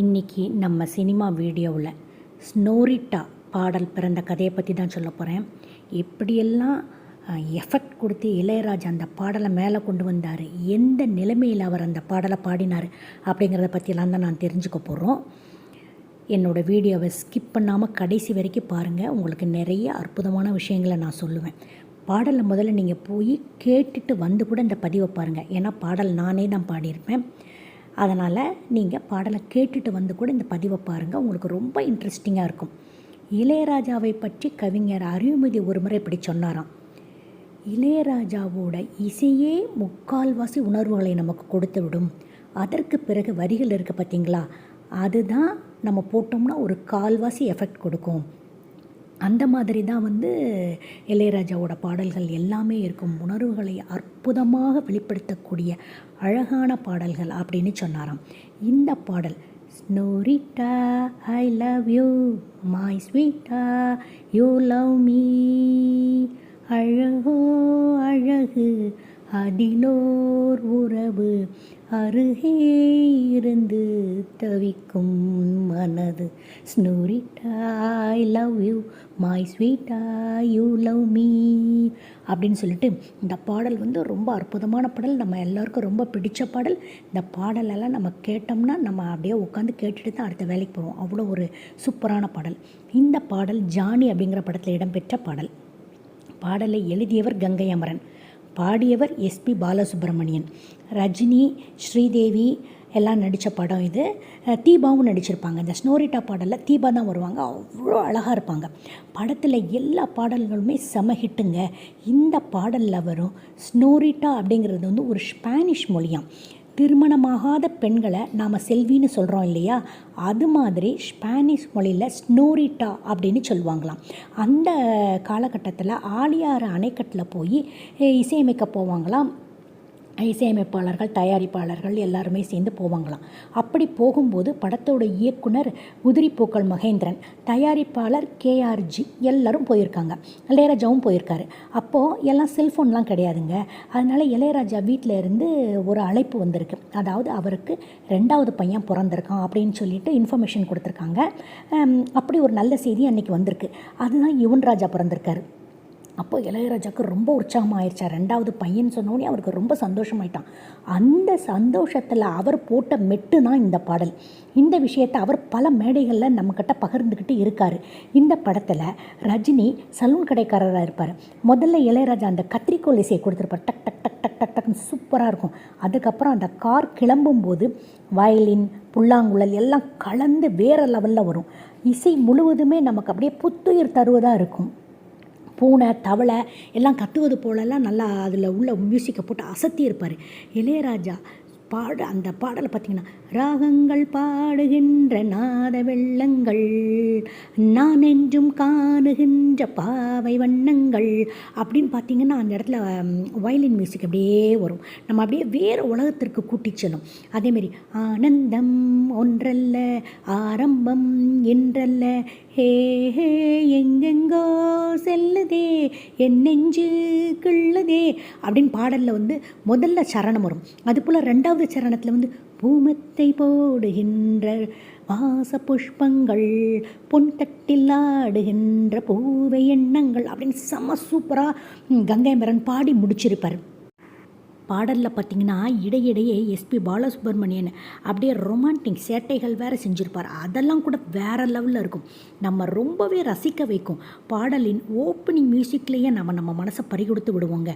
இன்றைக்கி நம்ம சினிமா வீடியோவில் ஸ்னோரிட்டா பாடல் பிறந்த கதையை பற்றி தான் சொல்ல போகிறேன் எப்படியெல்லாம் எஃபெக்ட் கொடுத்து இளையராஜா அந்த பாடலை மேலே கொண்டு வந்தார். எந்த நிலைமையில் அவர் அந்த பாடலை பாடினார் அப்படிங்கிறத பற்றிலாம் தான் நான் தெரிஞ்சுக்க போகிறோம் என்னோடய வீடியோவை ஸ்கிப் பண்ணாமல் கடைசி வரைக்கும் பாருங்கள் உங்களுக்கு நிறைய அற்புதமான விஷயங்களை நான் சொல்லுவேன். பாடலை முதல்ல நீங்கள் போய் கேட்டுட்டு வந்து கூட இந்த பதிவை பாருங்கள் ஏன்னா பாடல் நானே தான் பாடியிருப்பேன். அதனால் நீங்கள் பாடலை கேட்டுட்டு வந்து கூட இந்த பதிவை பாருங்கள் உங்களுக்கு ரொம்ப இன்ட்ரெஸ்டிங்காக இருக்கும். இளையராஜாவை பற்றி கவிஞர் அறிவுமதி ஒரு முறை இப்படி சொன்னாராம். இளையராஜாவோட இசையே முக்கால்வாசி உணர்வுகளை நமக்கு கொடுத்து விடும். அதற்கு பிறகு வரிகள் இருக்குது பார்த்தீங்களா? அதுதான் நம்ம போட்டோம்னா ஒரு கால்வாசி எஃபெக்ட் கொடுக்கும். அந்த மாதிரி தான் வந்து இளையராஜாவோட பாடல்கள் எல்லாமே இருக்கும். உணர்வுகளை அற்புதமாக வெளிப்படுத்தக்கூடிய அழகான பாடல்கள் அப்படின்னு சொன்னாராம். இந்த பாடல் senorita I love you my sweetie you love me அழகோ அழகு அதிலோர் உறவு அருகே இருந்து தவிக்கும் மனது. Senorita I love you my sweetie you love me அப்படின்னு சொல்லிட்டு இந்த பாடல் வந்து ரொம்ப அற்புதமான பாடல். நம்ம எல்லாருக்கும் ரொம்ப பிடிச்ச பாடல். இந்த பாடலெல்லாம் நம்ம கேட்டோம்னா நம்ம அப்படியே உட்காந்து கேட்டுட்டு தான் அடுத்த வேலைக்கு போவோம். அவ்வளோ ஒரு சூப்பரான பாடல். இந்த பாடல் ஜானி அப்படிங்கிற படத்தில் இடம்பெற்ற பாடல். பாடலை எழுதியவர் கங்கை அமரன். பாடியவர் எஸ்பி பாலசுப்ரமணியன். ரஜினி ஸ்ரீதேவி எல்லாம் நடித்த படம் இது. தீபாவும் நடிச்சிருப்பாங்க. இந்த ஸ்னோரிட்டா பாடலில் தீபா தான் வருவாங்க. அவ்வளோ அழகாக இருப்பாங்க. படத்தில் எல்லா பாடல்களுமே செம ஹிட்டுங்க. இந்த பாடலில் வரும் ஸ்னோரிட்டா அப்படிங்கிறது வந்து ஒரு ஸ்பானிஷ் மொழியாம். திருமணமாகாத பெண்களை நாம் செல்வின்னு சொல்கிறோம் இல்லையா? அது மாதிரி ஸ்பானிஷ் மொழியில் ஸ்னோரிட்டா அப்படின்னு சொல்லுவாங்களாம். அந்த காலகட்டத்தில் ஆலியாறு அணைக்கட்டில் போய் இசையமைக்க போவாங்களாம். இசையமைப்பாளர்கள் தயாரிப்பாளர்கள் எல்லாருமே சேர்ந்து போவாங்களாம். அப்படி போகும்போது படத்தோட இயக்குனர் உதிரிப்பூக்கள் மகேந்திரன் தயாரிப்பாளர் கேஆர்ஜி எல்லாரும் போயிருக்காங்க. இளையராஜாவும் போயிருக்காரு. அப்போது எல்லாம் செல்ஃபோன்லாம் கிடையாதுங்க. அதனால் இளையராஜா வீட்டில் இருந்து ஒரு அழைப்பு வந்திருக்கு. அதாவது அவருக்கு ரெண்டாவது பையன் பிறந்திருக்கான் அப்படின்னு சொல்லிட்டு இன்ஃபர்மேஷன் கொடுத்துருக்காங்க. அப்படி ஒரு நல்ல செய்தி அன்றைக்கி வந்திருக்கு. அதுதான் யுவன் ராஜா பிறந்திருக்காரு. அப்போ இளையராஜாவுக்கு ரொம்ப உற்சாகம் ஆயிடுச்சா ரெண்டாவது பையன் சொன்னோடனே அவருக்கு ரொம்ப சந்தோஷமாயிட்டான். அந்த சந்தோஷத்தில் அவர் போட்ட மெட்டு தான் இந்த பாடல். இந்த விஷயத்தை அவர் பல மேடைகளில் நம்மக்கிட்ட பகிர்ந்துக்கிட்டு இருக்கார். இந்த படத்தில் ரஜினி சலூன் கடைக்காரராக இருப்பார். முதல்ல இளையராஜா அந்த கத்திரிக்கோள் இசையை கொடுத்துருப்பார். டக் டக் டக் டக் டக் டக்னு சூப்பராக இருக்கும். அதுக்கப்புறம் அந்த கார் கிளம்பும்போது வயலின் புல்லாங்குழல் எல்லாம் கலந்து வேறு லெவலில் வரும். இசை முழுவதுமே நமக்கு அப்படியே புத்துயிர் தருவதாக இருக்கும். பூனை தவளை எல்லாம் கத்துவது போலெல்லாம் நல்லா அதில் உள்ள மியூசிக்கை போட்டு அசத்தி இருப்பார். இளையராஜா பாட அந்த பாடலை பார்த்திங்கன்னா ராகங்கள் பாடுகின்ற நாத வெள்ளங்கள் நான் என்றும் காணுகின்ற பாவை வண்ணங்கள் அப்படின்னு பார்த்திங்கன்னா அந்த இடத்துல வயலின் மியூசிக் அப்படியே வரும். நம்ம அப்படியே வேறு உலகத்திற்கு கூட்டி செல்லும். அதேமாரி ஆனந்தம் ஒன்றல்ல ஆரம்பம் என்றல்ல ஹே ஹே எங்கெங்கோ செல்லுதே என் நெஞ்சு கிள்ளுதே அப்படின்னு பாடலில் வந்து முதல்ல சரணம் வரும். அது போல் ரெண்டாவது சரணத்தில் வந்து பூமத்தை போடுகின்ற வாச புஷ்பங்கள் பொன் தட்டில் ஆடுகின்ற பூவை எண்ணங்கள் அப்படின்னு செம்ம சூப்பராக கங்கை மரன் பாடி முடிச்சிருப்பார். பாடலில் பார்த்திங்கன்னா இடையிடையே எஸ்பி பாலசுப்ரமணியன் அப்படியே ரொமான்டிக் சேட்டைகள் வேறு செஞ்சுருப்பார். அதெல்லாம் கூட வேறு லெவலில் இருக்கும். நம்ம ரொம்பவே ரசிக்க வைக்கும். பாடலின் ஓப்பனிங் மியூசிக்லேயே நம்ம நம்ம மனசை பறிகொடுத்து விடுவோங்க.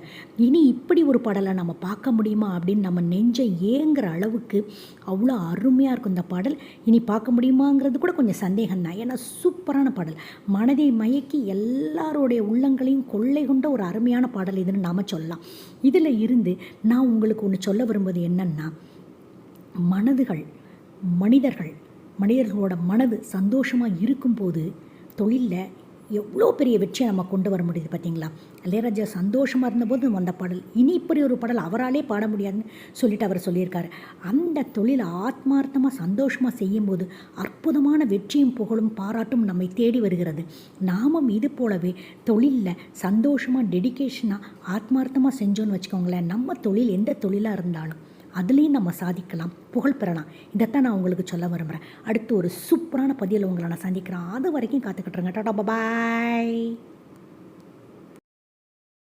இனி இப்படி ஒரு பாடலை நம்ம பார்க்க முடியுமா அப்படின்னு நம்ம நெஞ்சை ஏங்குற அளவுக்கு அவ்வளோ அருமையாக இருக்கும் இந்த பாடல். இனி பார்க்க முடியுமாங்கிறது கூட கொஞ்சம் சந்தேகம் தான் ஏன்னா சூப்பரான பாடல். மனதை மயக்கி எல்லாருடைய உள்ளங்களையும் கொள்ளை கொண்ட ஒரு அருமையான பாடல் இதுன்னு நாம் சொல்லலாம். இதில் இருந்து நான் உங்களுக்கு ஒன்று சொல்ல விரும்புவது என்னன்னா மனதுகள் மனிதர்கள் மனிதர்களோட மனது சந்தோஷமாக இருக்கும்போது தொழிலில் எவ்வளோ பெரிய வெற்றியை நம்ம கொண்டு வர முடியுது பார்த்தீங்களா? இளையராஜா சந்தோஷமாக இருந்தபோது வந்த பாடல் இனி இப்படி ஒரு பாடல் அவராலே பாட முடியாதுன்னு சொல்லிட்டு அவர் சொல்லியிருக்காரு. அந்த தொழிலை ஆத்மார்த்தமாக சந்தோஷமாக செய்யும்போது அற்புதமான வெற்றியும் புகழும் பாராட்டும் நம்மை தேடி வருகிறது. நாமும் இது போலவே தொழிலில் சந்தோஷமாக டெடிகேஷனாக ஆத்மார்த்தமாக செஞ்சோன்னு வச்சுக்கோங்களேன் நம்ம தொழில் எந்த தொழிலாக இருந்தாலும் அதுலேயும் நம்ம சாதிக்கலாம் புகழ் பெறலாம். இதைத்தான் நான் உங்களுக்கு சொல்ல விரும்புகிறேன் அடுத்து ஒரு சூப்பரான பதிவில் உங்களை நான் சந்திக்கிறேன். அது வரைக்கும் காத்துக்கிட்டுருங்க டாடா பாய்